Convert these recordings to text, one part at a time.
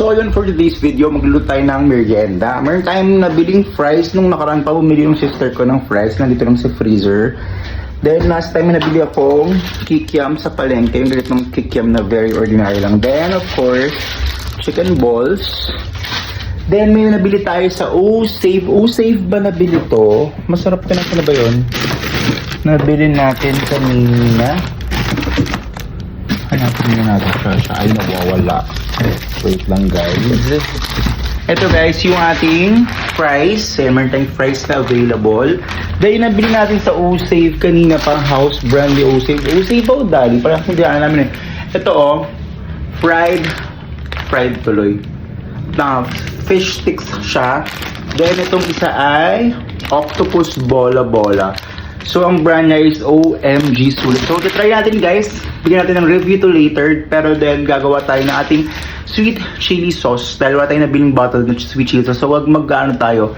So ayun for today's video, magluluto tayo ng merienda. Meron tayong nabiling fries nung nakaraan pa bumili yung sister ko ng fries. Nandito lang sa freezer. Then last time nabili akong kikiam sa palengke. Yung galit ng kikiam na very ordinary lang. Then of course, chicken balls. Then may nabili tayo sa O-Save. O-Save ba nabili to? Masarap ka na ba yun? Nabili natin kanina. Hanapin na natin siya. Siya ay nawawala. Wait lang guys. Ito guys, yung ating fries. Ayan, meron tayong fries na available. Dahil nabili natin sa O-Save kanina pang house brand ni O-Save. O-Save ba o Dali? Parang hindi alam namin eh. Ito oh, fried, fried tuloy. Na fish sticks siya. Then itong isa ay octopus bola bola. So, ang brand niya is OMG Sulit. So, try natin guys. Bigyan natin ng review to later. Pero then, gagawa tayo ng ating sweet chili sauce. Dahil wala tayong nabiling bottle ng sweet chili sauce. So, wag mag-ano tayo.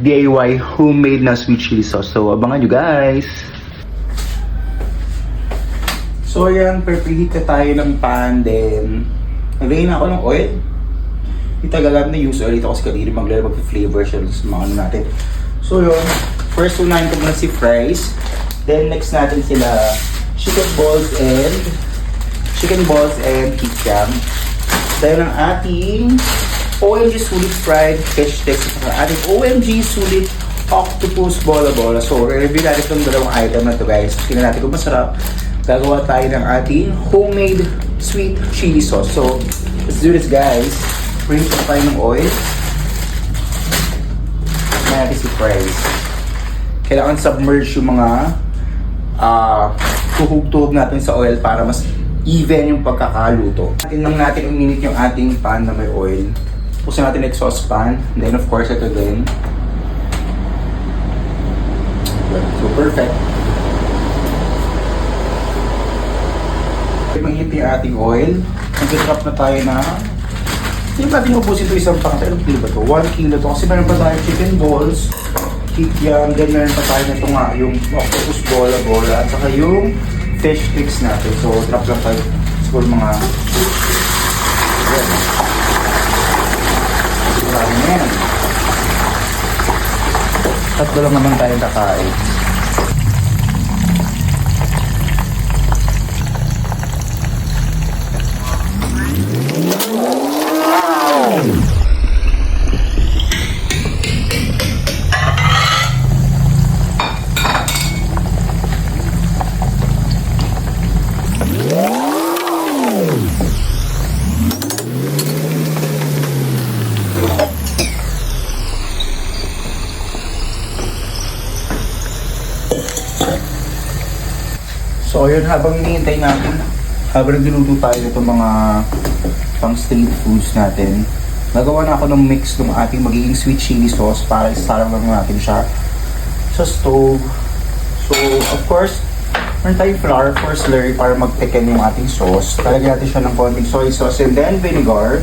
DIY homemade na sweet chili sauce. So, abangan nyo guys. So, ayan. Preheat na tayo ng pan. Then, nagay na ako ng oil. Gagamit na use oil dito kasi kanina maglalabag mag-flavor siya sa mga ano natin. So yun, first unahin ko muna si fries. Then next natin sila chicken balls and chicken balls and kikiam. Dahil ang ating OMG Sulit fried fish sticks at ating OMG Sulit octopus bola bola. So, re-review natin itong dalawang item na to guys. Tingnan natin kung masarap. Gagawa tayo ng ating homemade sweet chili sauce. So, let's do this guys. Bring pa tayo ng oil. Tingnan natin si fries. Kailangan submerge yung mga ah tuhog-tuhog natin sa oil para mas even yung pagkakaluto. Natin lang natin uminit yung ating pan na may oil. Pusin natin yung saucepan. Then of course, ito din. So perfect. Manghit yung ating oil. Mag-drop na tayo na hindi ba tinubusin ito isang? Ilang kilo ba ito? 1 kilo to. Kasi meron pa tayo chicken balls, kikiam, then meron pa tayo nito nga, yung octopus bola-bola, at saka yung fish sticks natin. So, drop lang tayo. Siguro mga... Yan. Marami na yan. Tatlo lang naman tayong kakain. Yun, habang hinihintay natin, habang nagluluto tayo nito mga pang street foods natin, nagawa na ako ng mix ng ating magiging sweet chili sauce para isarang lang natin siya sa stove. So, of course, meron tayong flour for slurry para mag-thicken yung ating sauce. Talagyan natin siya ng konting soy sauce and then vinegar.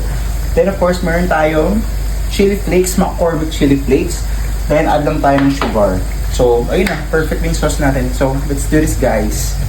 Then, of course, meron tayong chili flakes, McCormick chili flakes. Then, add lang tayo ng sugar. So, ayun na, perfect yung sauce natin. So, let's do this, guys.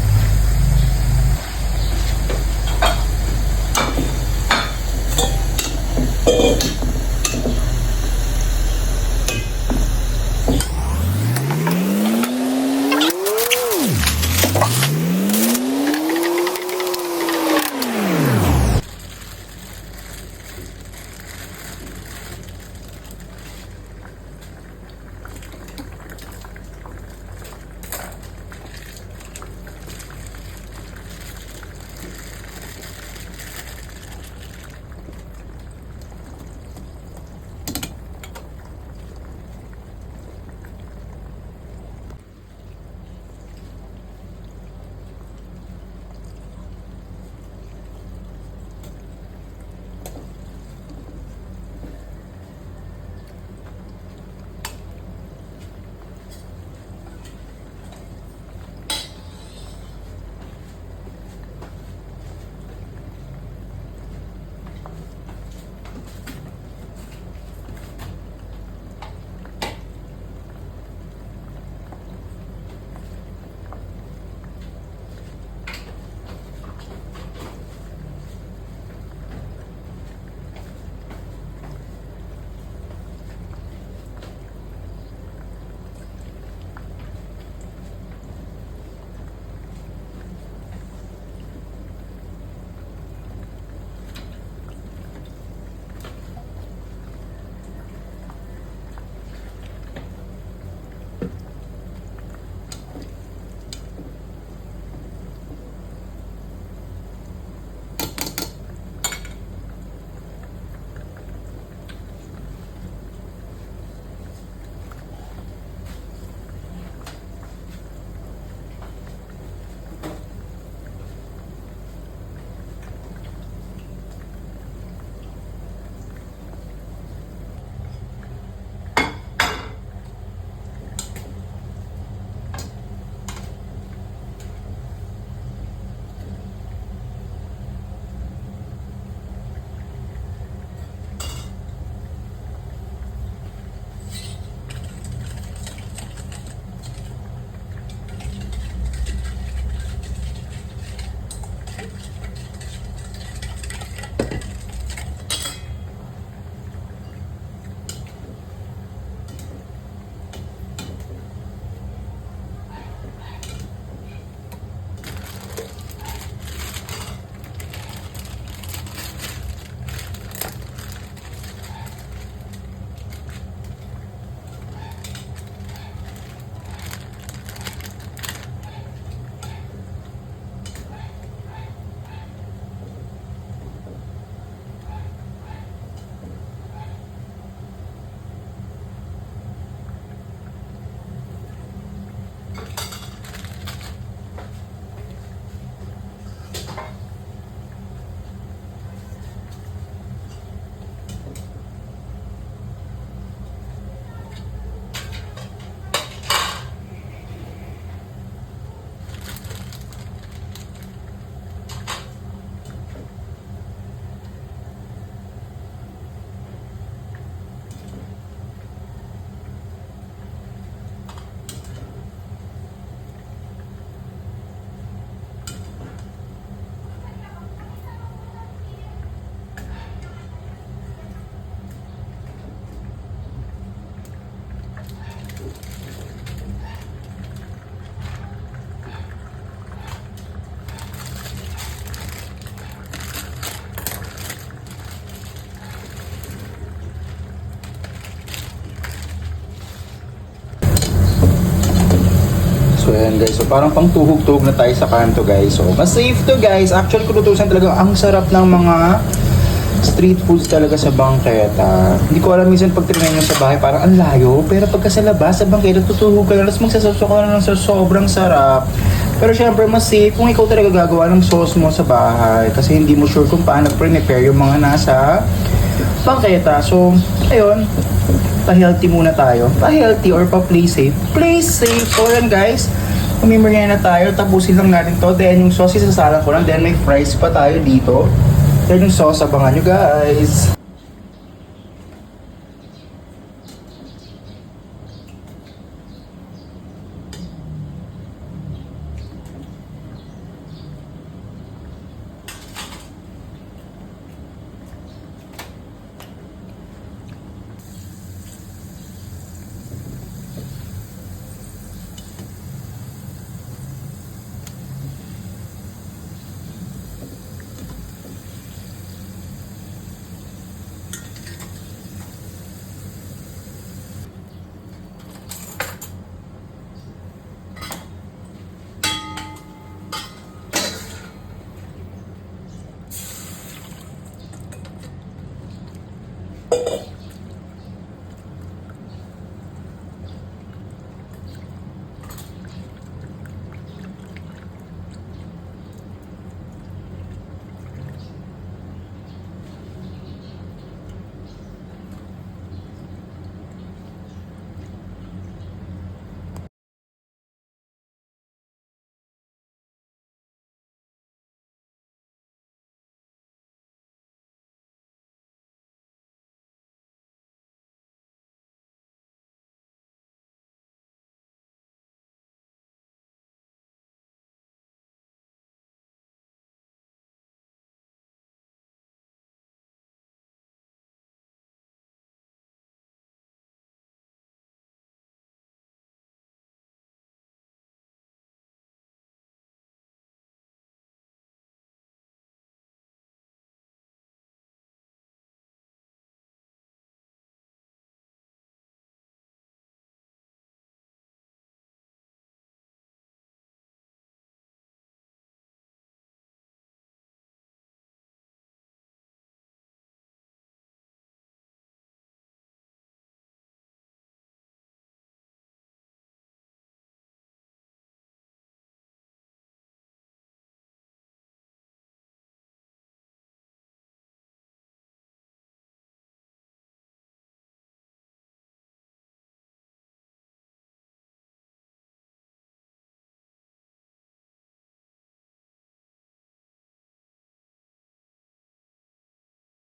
Ayan guys. So, parang pang tuhog-tuhog na tayo sa kanto guys. So, mas safe to guys. Actually, kung tutusin talaga, ang sarap ng mga street foods talaga sa bangketa. Hindi ko alam minsan pag trinay sa bahay, parang ang layo. Pero pagka sa labas, sa bangketa, tutuhog ka lang. Tapos magsasawsaw ka na sa sobrang sarap. Pero syempre, mas safe kung ikaw talaga gagawa ng sauce mo sa bahay. Kasi hindi mo sure kung paano prepare yung mga nasa bangketa. So, ayun, pa-healthy muna tayo. Pa-healthy or pa-play safe. Play safe. So, yan guys. Umimigay na tayo. Tapusin lang natin to. Then, yung sauce isasalang ko lang. Then, may fries pa tayo dito. Then, yung sauce, abangan nyo guys.